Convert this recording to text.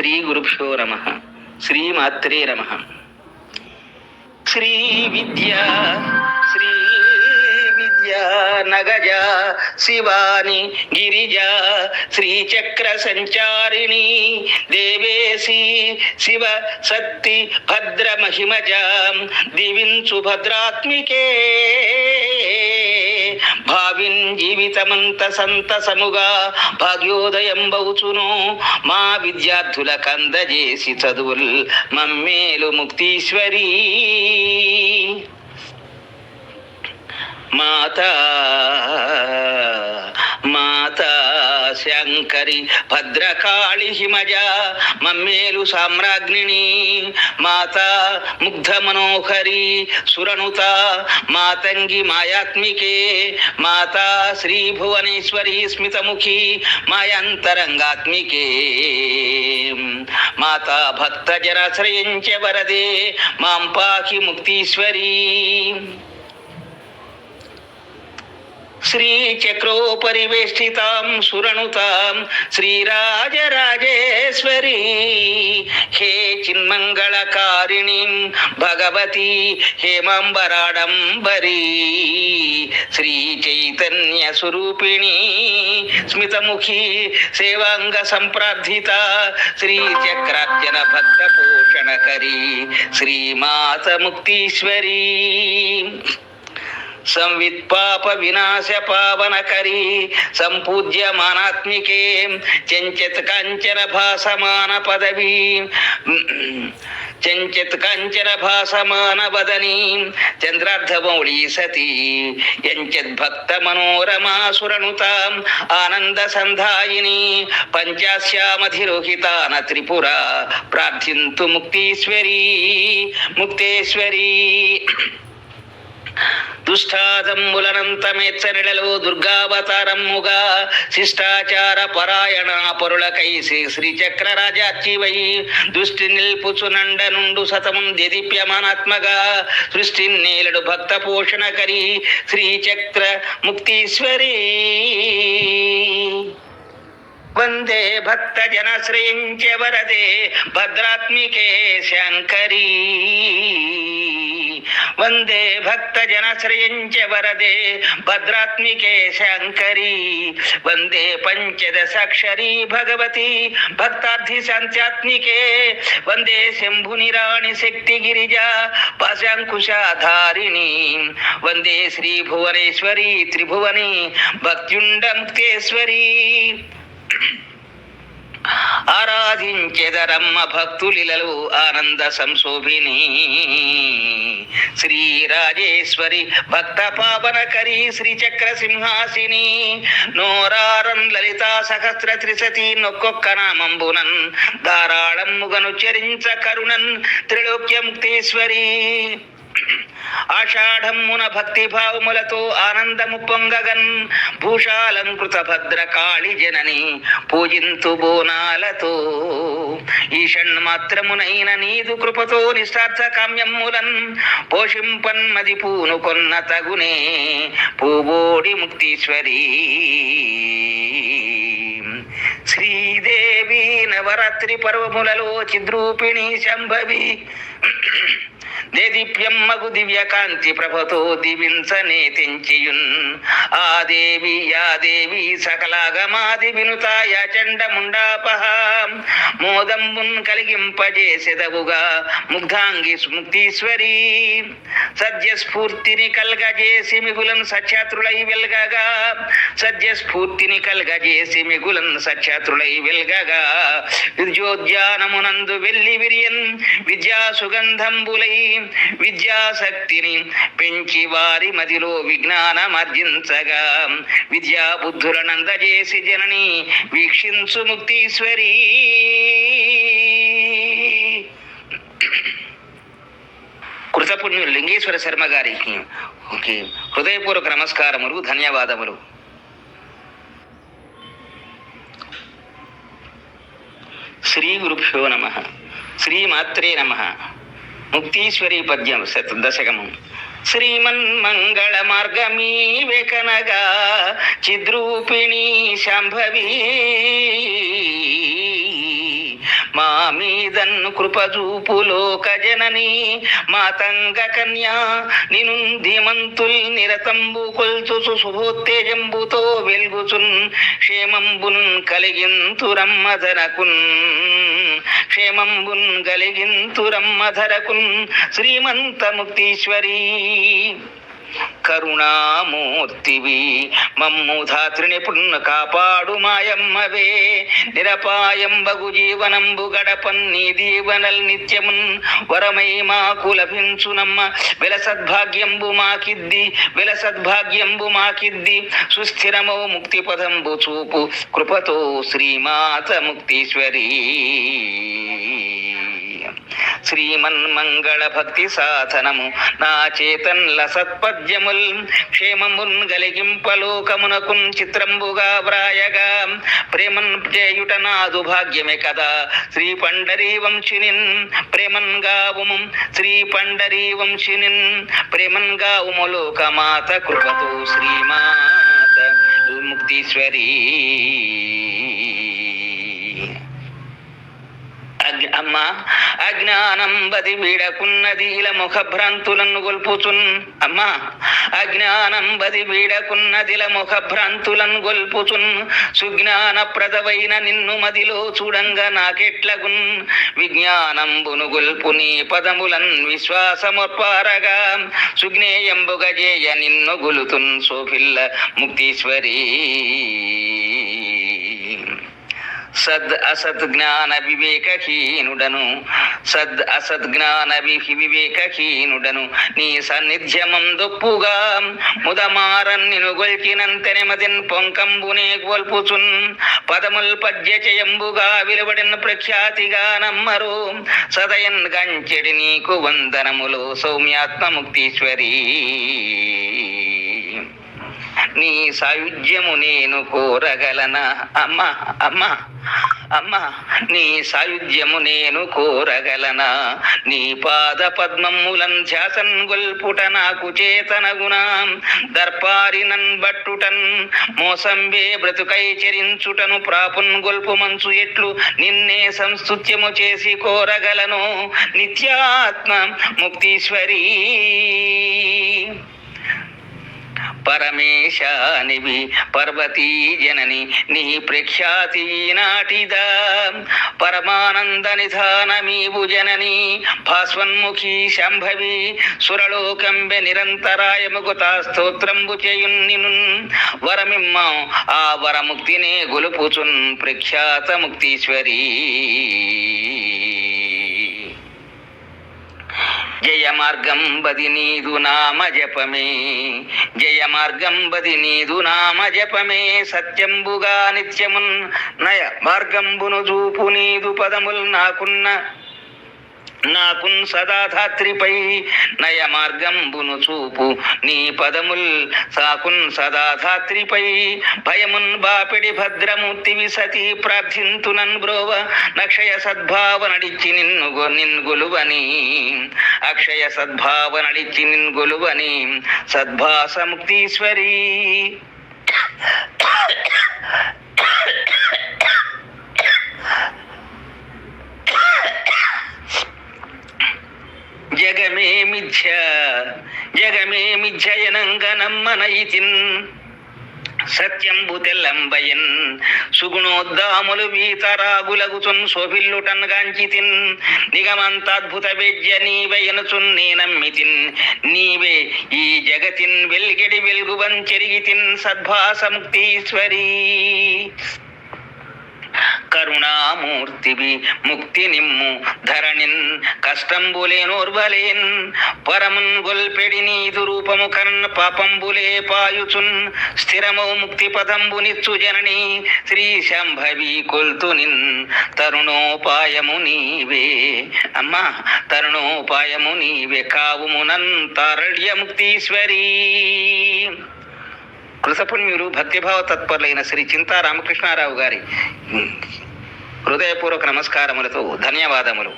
శ్రీ గురుభ్యో నమ శ్రీమాత్రే నమ శ్రీ విద్య శ్రీ విద్య నగజ శివాని గిరిజ శ్రీచక్ర సంచారిణి దేవేసి శివ శక్తి భద్ర మహిమజ దివించు భద్రాత్మికే భావిన్ జీవితమంత సంతసముగా భాగ్యోదయం బౌచును మా విద్యార్థుల కందజేసి చదువుల్ మమ్మేలు ముక్తీశ్వరీ. మాతా మాతా. శంకరి భద్రకాళి హిమజ మమ్మేలు సామ్రాజ్ఞిని మాత ముగ్ధ మనోహరి సురనుత మాతంగి మాయాత్మికే మాత శ్రీ భువనేశ్వరి స్మితముఖి మాయాంతరంగాత్మికే. మాతా భక్త జనాశ్రయించ వరదే మాం పాకి ముక్తీశ్వరీ. శ్రీచక్రోపరివేష్టితాం సురణుతాం శ్రీరాజరాజేశ్వరీ హే చిన్మంగళకారిణీం భగవతి హేమాంబరాడంబరీ శ్రీ చైతన్య స్వరూపిణి స్మితముఖి సేవాంగ సంప్రార్థిత శ్రీచక్రార్జన భక్త పోషణకరీ శ్రీమాత ముక్తీశ్వరీ సంవిత్ పాప వినాశ పావనకరీ సంపూజ్య మానాత్మికే చెంచత్ కాంచన భాసమాన పదవీ చంచత్ కాంచన భాసమాన వదనీ చంద్రార్ధమౌళీ సతీ ఎంచత్ భక్త మనోరమా సురనుతాం ఆనంద సంధాయిని పంచాశ్యామధిరోహితాన త్రిపుర ప్రార్థింతు ముక్తీశ్వరీ ముక్తేశ్వరీ దుష్టాదమ్ములనంతమెచ్చరిలలో దుర్గావతారమ్ముగా శిష్టాచార పరాయణ పరులకై శ్రీ శ్రీచక్ర రాజాచివై దృష్టి నిల్పుచునండ నుండు సతముం దేదీప్యమానాత్మగా సృష్టి నీలడు భక్త పోషణ కరి శ్రీచక్ర ముక్తీశ్వరీ. వందే భక్త జనశ్రయించ వరదే భద్రాత్మికే శంకరీ వందే భక్త జనశ్రయించ వరదే భద్రాత్మికే శంకరీ వందే పంచదశాక్షరీ భగవతి భక్తార్థి శాంత్యాత్మికే వందే శంభునిరాణి శక్తి గిరిజా పాశాంకుశాధారిణి వందే శ్రీ భువనేశ్వరి త్రిభువని భక్త్యుండ ముక్తేశ్వరీ ఆరాధించెదరమ్మ భక్తులిలలు ఆనంద సంశోభిని. శ్రీ రాజేశ్వరి భక్త పావనకరి శ్రీ చక్ర సింహాసిని. నోరారం లలితా సహస్ర త్రిశతి నొక్కొక్క నామంబునన్. ధారాళమ్ముగను చరించ కరుణన్ త్రిలోక్య ముక్తేశ్వరి ఆషాఢమ్మున భక్తి భావములతో ఆనందము పొంగగన్ భూషాలంకృత భద్ర కాళి జనని పూజింతు బోనాలతో. ఈషణ్మాత్రమునైన నీదు కృపతో నిష్టార్థ కామ్యమ్ములన్ పోషింపన్ మది పూను కొన్న తగునే పూబోడి ముక్తీశ్వరీ. శ్రీదేవి నవరాత్రి పర్వములలో చిద్రూపిణి శంభవి. దేదీప్యమ్మగు దివ్య కాంతి ప్రభతో దివించనే తెంచియున్ ఆ దేవి యా దేవి సకలాగమాది వినుతాయ చండముండాపహ. మోదంబున్ కలిగింపజేసెదవుగా ముగ్ధాంగి ముక్తీశ్వరి. సద్య స్ఫూర్తిని కల్గజేసి మిగులను సత్యాత్రులై వెల్గగా. సద్య స్ఫూర్తిని కల్గజేసి మిగులను సత్యాత్రులై వెల్గగా. విద్యోద్యానమునందు వెళ్ళి విరియన్ విద్యా సుగంధంబులై విద్యాశక్తిని పెంచి వారి మదిలో విజ్ఞానమర్జించగా. విద్యా బుద్ధులనందజేసి జనని వీక్షించు ముక్తీశ్వరీ. కృతపుణ్యులు లింగేశ్వర శర్మ గారికి ఓకే హృదయపూర్వక నమస్కారములు ధన్యవాదములు. శ్రీ గురుభ్యో నమ. శ్రీమాత్రే నమ. ముక్తీశ్వరి పద్యం శత దశకము శ్రీమన్మంగళ మార్గమీ వెకనగా చిద్రూపిణి శాంభవి. మా మీదన్ కృపజూపు లోక జనని మాతంగ కన్యా నిను ధీమంతుల్ నిరతంబు కొల్చు సుభోత్తేజంబుతో వెల్గుచున్ క్షేమంబున్ కలిగింతురమ్మధనకున్ క్షేమంబున్ కలిగింతురమ్మధరకున్ శ్రీమంత ముక్తీశ్వరీ. కరుణామూర్తివి మమ్ము ధాత్రిని పుణ్య కాపాడు మాయమ్మవే. నిరపాయంబగు జీవనంబు గడపన్ నీ దీవనల్ నిత్యమున్ వరమై మాకు లభించునమ్మ. విలసద్భాగ్యంబు మాకిద్ది విలసద్భాగ్యంబు మాకిద్ది. సుస్థిరమౌ ముక్తి పదంబు చూపు కృపతో శ్రీమాత ముక్తీశ్వరీ. శ్రీమన్మంగళ భక్తి సాధనము. నా చేతన్ల సత్పద్యముల్ క్షేమమున్ గలిగింపలోకమునకున్ చిత్రంబుగా వ్రాయగా. ప్రేమన్ చేయుట నాదు భాగ్యమే కదా. శ్రీ పండరీ వంశినిన్ ప్రేమన్ గావుము. శ్రీ పండరీ వంశినిన్ ప్రేమన్ గావుము లోకమాత కృపతో శ్రీమాత ముక్తీశ్వరీ అగ్- అమ్మ అజ్ఞానం బది వీడకున్నది ఇలా ముఖభ్రాంతులను గొల్పుచున్. అమ్మ అజ్ఞానం బది వీడకున్నదిల ముఖభ్రాంతులను గొల్పుచున్. సుజ్ఞాన ప్రదవైన నిన్ను మదిలో చూడంగా నాకెట్లగున్? విజ్ఞానంబును గొల్పు నీ పదములన్ విశ్వాసమొప్పారగా. సుజ్ఞేయంబుగా జేయ నిన్ను గొలుతున్ సోఫిల్ల ముక్తీశ్వరీ. సద్ అసత్ జ్ఞాన వివేకహీనుడను. సద్ అసత్ జ్ఞాన వి- వివేకహీనుడను. నీ సన్నిధ్యమందొప్పుగా ముదమారన్ నిను గొల్చినంతెనే మదిన్ పొంకంబునే గోల్పుచున్. పదముల్ పద్యచయంబుగా విలువడిన ప్రఖ్యాతిగా నమ్మరు. సదయన్ గంచెడి నీకు వందనములు. సౌమ్యాత్మ ముక్తీశ్వరీ నీ సాయుధ్యము నేను కోరగలనా? అమ్మ అమ్మ అమ్మ నీ సాయుధ్యము నేను కోరగలనా? నీ పాద పద్మములం ధ్యాసన్ గొల్పుట నాకు చేతనగుణ దర్పారినన్ బట్టుటన్ మోసంబే బ్రతుకై చరించుటను ప్రాపున్ గొల్పు మంచు ఎట్లు నిన్నే సంస్తుత్యము చేసి కోరగలను? నిత్యాత్మ ముక్తీశ్వరీ. పరమేశానివి పర్వతీ జనని నీ ప్రఖ్యాతి నాటిదా. పరమానంద నిధానమీవు జనని భాస్వన్ముఖి శంభవి సురలోకంబె నిరంతరాయముకు తా స్తోత్రంబు చేయున్నిను వరమిమ్మ ఆ వరముక్తినే గొలుపుచున్ ప్రఖ్యాత ముక్తీశ్వరీ. జయ మార్గం బది నీదు నామ జపమే. జయ మార్గం బది నీదు నామ జపమే. సత్యంబుగా నిత్యమున్ నయ మార్గంబును చూపు నీదు పదముల్ నాకున్న నాకున్ సదాధాత్రిపై నయ మార్గంబును చూపు. నీ పదముల్ సాకున్ సదాధాత్రిపై భయమున్ బాపిడి భద్రమూర్తివి సతీ ప్రార్థింతునన్ బ్రోవ. నక్షయ సద్భావ నడిచి నిన్ను గొ- నిన్గొలువని అక్షయ సద్భావ నడిచి నిన్గొలువని సద్భాస జగమే మిథ్య జగమే మిథ్యయనంగా నమ్మనయితిన్ సత్యంబు తెల్లంబయన్ సుగుణోద్దాములు వీతరాగులగుచున్ శోభిల్లుటన్ గాంచితిన్? నిగమంతాద్భుత వేద్య నీవయనుచున్ నేనమ్మితిన్? నీవే ఈ జగతిన్ వెల్గెడి వెల్గువన్ చెరిగితిన్? సద్భాసముక్తీశ్వరీ ముక్తీశ్వరీ కరుణామూర్తివి ముక్తి నిమ్ము ధరణిన్ కష్టంబులేనోర్వలేన్ పరమున్ గొల్పెడి నీదు రూపము కన్న పాపంబులే పాయుచున్. స్థిరమౌ ముక్తి పదంబు నిచ్చు జనని శ్రీ శంభవి కొల్తునిన్ తరుణోపాయము నీవే అమ్మా తరుణోపాయము నీవే. కావుమునన్ తారళ్య ముక్తీశ్వరీ. కృతపుణ్యులు భక్తిభావ తత్పరులైన శ్రీ చింతా రామకృష్ణారావు గారి హృదయపూర్వక నమస్కారములతో ధన్యవాదములు.